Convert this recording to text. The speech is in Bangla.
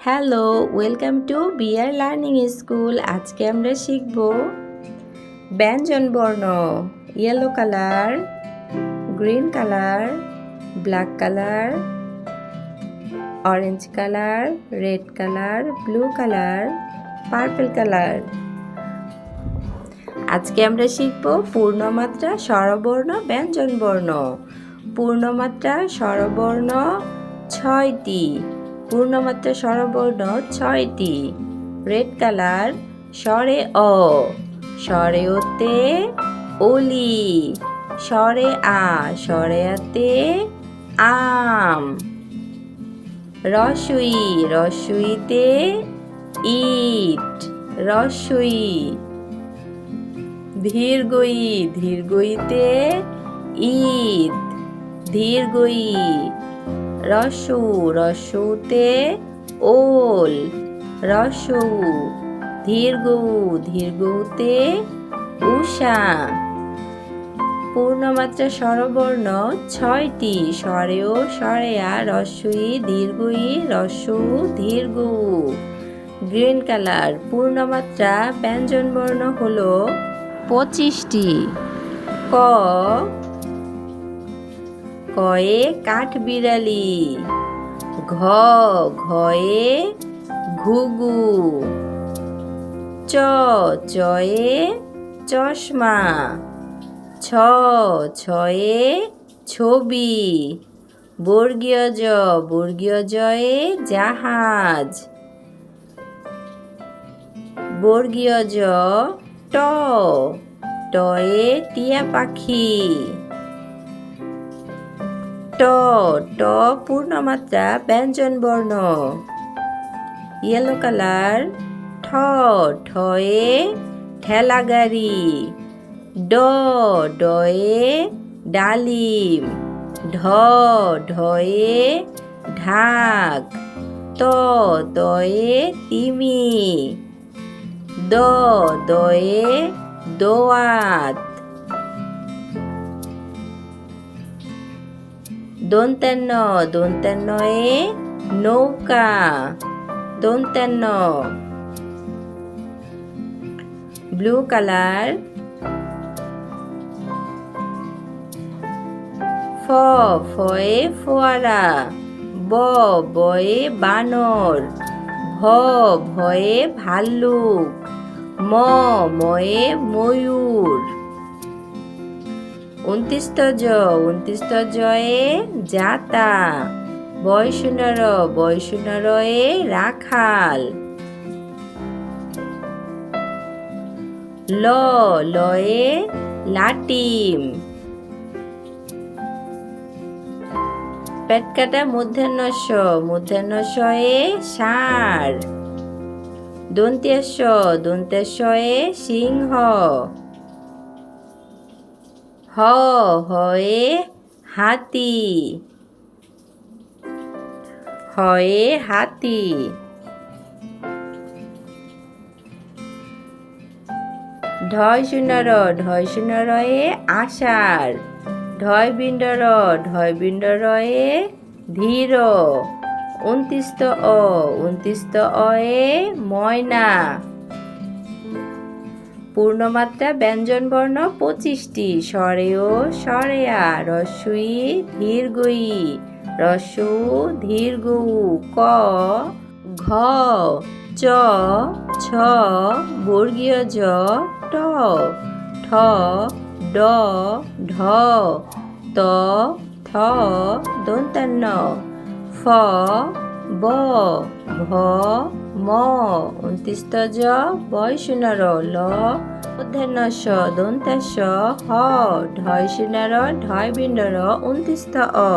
Hello, welcome to bear learning school. আজকে আমরা শিখব ব্যঞ্জন বর্ণ yellow colour green colour black colour orange colour red colour blue colour purple colour আজকে আমরা শিখব পূর্ণমাত্রা স্বরবর্ণ, ব্যঞ্জন বর্ণ। পূর্ণমাত্রা স্বরবর্ণ ছয়টি। পূর্ণমাত্রা স্বরবর্ণ ছয়টি। রেড কালার, স্বরে অ। স্বরে ওতে ওলি স্বরে আ। স্বরে আতে আম। রসুই, রসুইতে ইট। রসুই। ধীরগই ধীরগইতে ঈদ ধীরগই রসু, রসুতে ওল, রসু, ধীরগৌ, ধীরগৌতে উষা। পূর্ণমাত্রা স্বরবর্ণ ছয়টি, স্বরেও স্বরেয়া রসুই দীর্ঘই রসু দীর্ঘ গ্রিন কালার, পূর্ণমাত্রা ব্যঞ্জনবর্ণ হল পঁচিশটি। ক কয়ে কাঠবিড়ালি। ঘ, ঘয়ে ঘুঘু। চ, চয়ে চশমা। ছ, ছয়ে ছবি। বর্গীয় জ, বর্গীয় জয়ে জাহাজ। বর্গীয় জ, ট, টয়ে টিয়া পাখি। ট ট পূর্ণমাত্রা, ব্যঞ্জন বর্ণ। ইয়েলো কালার ঠ ঠয়ে ঠেলা গাড়ি ড ডয়ে ডালিম। ঢ, ঢয়ে, ঢাক। ত তয়ে তিমি। দ, দয়ে, দোয়াত। দন্তান্ন দন্তান্নয়ে নৌকা দন্তান্ন ব্লু কালার ফ ফয়ে ফোয়ারা ব বয়ে বানর ভ ভয়ে ভাল্লুক ম ময়ে ময়ূর উনত্রিশত জ উনত্রিশত জয়ে জাতা বয়সুনর বয়সুনরয়ে রাখাল। ল, লয়ে লাটিম। পেটকাটা মধ্যাহ্নস্য মধ্যাহ্নস্যয়ে ষাঁড় দন্তেশ্ব দন্তেশ্বয়ে সিংহ। হ হয়ে হাতি। হয়ে হাতি। ঢয় শূন্যর ঢয় শূন্যরয়ে আষাঢ়। ঢয় বিন্ডর ঢয় বিন্ডরয়ে ধীর। উনত্রিশত অ উনত্রিশত অয়ে ময়না। পূর্ণমাত্রা ব্যঞ্জনবর্ণ পঁচিশটি। স্বরেও স্বরেয়া রস্যই ধীর্গই রস্যু ধীর্গু ক, ঘ, চ, ছ, বর্গীয় জ, ট, ঠ, ড, ঢ, ত, থ, দন্তান্ন, ফ ব ভ ম উনত্রিশ জ শূন্যর ল অধ্যান্যস দন্তাস হ ঢয় শূন্যর ঢয় বিন্ডর উনত্রিশত অ।